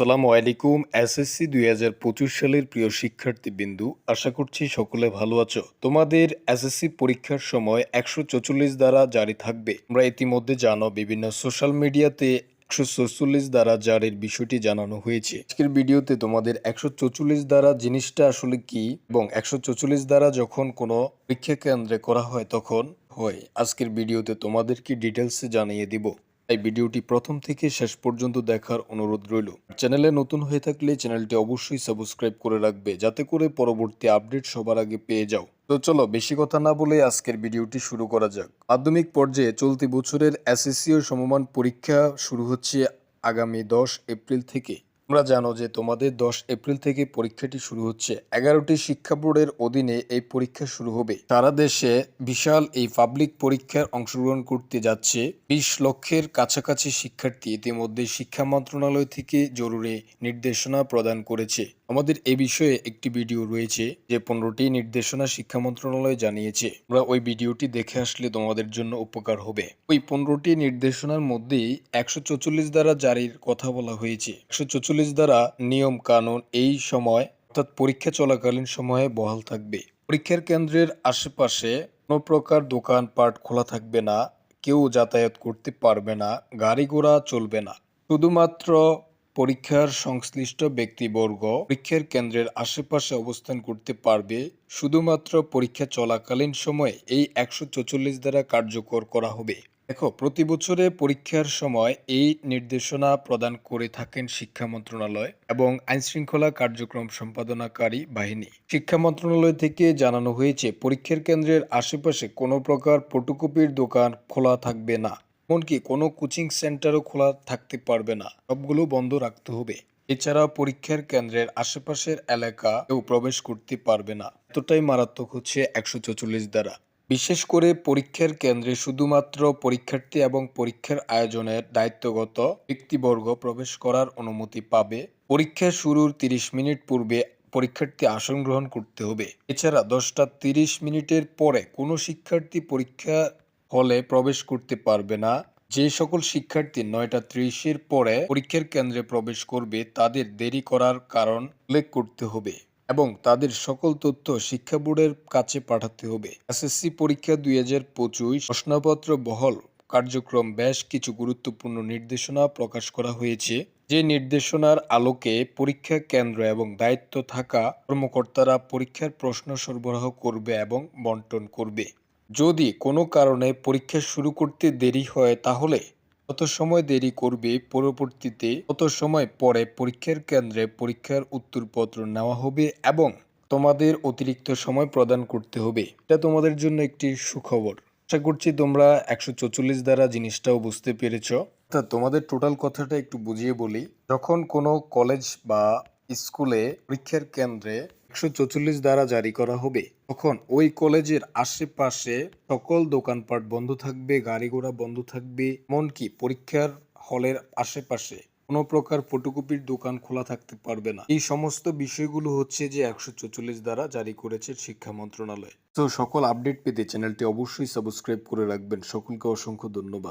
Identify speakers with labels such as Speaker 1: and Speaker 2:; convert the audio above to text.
Speaker 1: আসসালামু আলাইকুম এসএসসি দুই হাজার পঁচিশ সালের প্রিয় শিক্ষার্থী বিন্দু আশা করছি সকলে ভালো আছো। তোমাদের এসএসসি পরীক্ষার সময় একশো চৌচল্লিশ দ্বারা জারি থাকবে। আমরা ইতিমধ্যে জানো, বিভিন্ন সোশ্যাল মিডিয়াতে একশো চৌচল্লিশ দ্বারা জারির বিষয়টি জানানো হয়েছে। আজকের ভিডিওতে তোমাদের একশো চৌচল্লিশ দ্বারা জিনিসটা আসলে কি এবং একশো চৌচল্লিশ দ্বারা যখন কোনো পরীক্ষা কেন্দ্রে করা হয় তখন হয়। আজকের ভিডিওতে তোমাদেরকে ডিটেলসে জানিয়ে দিব। এই ভিডিওটি প্রথম থেকে শেষ পর্যন্ত দেখার অনুরোধ রইল। চ্যানেলে নতুন হয়ে থাকলে চ্যানেলটি অবশ্যই সাবস্ক্রাইব করে রাখবে, যাতে করে পরবর্তী আপডেট সবার আগে পেয়ে যাও। তো চলো, বেশি কথা না বলে আজকের ভিডিওটি শুরু করা যাক। মাধ্যমিক পর্যায়ে চলতি বছরের এসএসসি ও সমমান পরীক্ষা শুরু হচ্ছে আগামী দশ এপ্রিল থেকে। তোমরা জানো যে তোমাদের দশ এপ্রিল থেকে পরীক্ষাটি শুরু হচ্ছে। এগারোটি শিক্ষা বোর্ডের অধীনে এই পরীক্ষা শুরু হবে। সারা দেশে বিশাল এই পাবলিক পরীক্ষার অংশগ্রহণ করতে যাচ্ছে বিশ লক্ষের কাছাকাছি শিক্ষার্থী। ইতিমধ্যে শিক্ষা মন্ত্রণালয় থেকে জরুরি নির্দেশনা প্রদান করেছে। আমাদের এ বিষয়ে একটি ভিডিও রয়েছে যে পনেরোটি নির্দেশনা শিক্ষা মন্ত্রণালয় জানিয়েছে। আমরা ওই ভিডিওটি দেখে আসলে তোমাদের জন্য উপকার হবে। ওই পনেরোটি নির্দেশনার মধ্যেই একশো দ্বারা জারির কথা বলা হয়েছে। একশো দ্বারা নিয়ম কানুন এই সময়, অর্থাৎ পরীক্ষা চলাকালীন সময়ে বহাল থাকবে। পরীক্ষার কেন্দ্রের আশেপাশে কোনো প্রকার দোকানপাট খোলা থাকবে না, কেউ যাতায়াত করতে পারবে না, গাড়ি ঘোড়া চলবে না। শুধুমাত্র পরীক্ষার সংশ্লিষ্ট ব্যক্তিবর্গ পরীক্ষার কেন্দ্রের আশেপাশে অবস্থান করতে পারবে শুধুমাত্র পরীক্ষা চলাকালীন সময়ে এই একশো চৌচল্লিশ দ্বারা কার্যকর করা হবে। দেখো, প্রতি বছরে পরীক্ষার সময় এই নির্দেশনা প্রদান করে থাকেন শিক্ষা মন্ত্রণালয় এবং আইনশৃঙ্খলা কার্যক্রম সম্পাদনাকারী বাহিনী। শিক্ষা মন্ত্রণালয় থেকে জানানো হয়েছে, পরীক্ষার কেন্দ্রের আশেপাশে কোনো প্রকার ফটোকপির দোকান খোলা থাকবে না। এমনকি কোনো কোচিং সেন্টারও খোলা থাকতে পারবে না। সবগুলো বন্ধ রাখতে হবে। এছাড়া পরীক্ষার কেন্দ্রের আশেপাশের এলাকা কেউ প্রবেশ করতে পারবে না। এতটাই মারাত্মক হচ্ছে একশো চৌচল্লিশ দ্বারা। বিশেষ করে পরীক্ষার কেন্দ্রে শুধুমাত্র পরীক্ষার্থী এবং পরীক্ষার আয়োজনের দায়িত্বগত ব্যক্তিবর্গ প্রবেশ করার অনুমতি পাবে। পরীক্ষা শুরুর তিরিশ মিনিট পূর্বে পরীক্ষার্থী আসন গ্রহণ করতে হবে। এছাড়া দশটা তিরিশ মিনিটের পরে কোনো শিক্ষার্থী পরীক্ষা হলে প্রবেশ করতে পারবে না। যে সকল শিক্ষার্থী নয়টা ত্রিশের পরে পরীক্ষার কেন্দ্রে প্রবেশ করবে, তাদের দেরি করার কারণ উল্লেখ করতে হবে এবং তাদের সকল তথ্য শিক্ষা বোর্ডের কাছে পাঠাতে হবে। এসএসসি পরীক্ষা দুই হাজার পঁচিশ প্রশ্নপত্র বহল। কার্যক্রম বেশ কিছু গুরুত্বপূর্ণ নির্দেশনা প্রকাশ করা হয়েছে। যে নির্দেশনার আলোকে পরীক্ষা কেন্দ্র এবং দায়িত্ব থাকা কর্মকর্তারা পরীক্ষার প্রশ্ন সরবরাহ করবে এবং বন্টন করবে। যদি কোনো কারণে পরীক্ষা শুরু করতে দেরি হয় তাহলে কত সময় দেরি করবে পরবর্তীতে? কত সময় পরে পরীক্ষার কেন্দ্রে পরীক্ষার উত্তরপত্র নেওয়া হবে এবং তোমাদের অতিরিক্ত সময় প্রদান করতে হবে? এটা তোমাদের জন্য একটি সুখবর। আশা করছি তোমরা একশো চৌচল্লিশ দ্বারা জিনিসটাও বুঝতে পেরেছ। অর্থাৎ তোমাদের টোটাল কথাটা একটু বুঝিয়ে বলি। যখন কোনো কলেজ বা স্কুলে পরীক্ষার কেন্দ্রে একশো চৌচল্লিশ দ্বারা জারি করা হবে। তখন ওই কলেজের আশেপাশে সকল দোকানপাট বন্ধ থাকবে গাড়ি ঘোড়া বন্ধ থাকবে, এমনকি পরীক্ষার হলের আশেপাশে কোনো প্রকার ফটোকপির দোকান খোলা থাকতে পারবে না। এই সমস্ত বিষয়গুলো হচ্ছে যে একশো চৌচল্লিশ দ্বারা জারি করেছে শিক্ষা মন্ত্রণালয়। তো সকল আপডেট পেতে চ্যানেলটি অবশ্যই সাবস্ক্রাইব করে রাখবেন। সকলকে অসংখ্য ধন্যবাদ।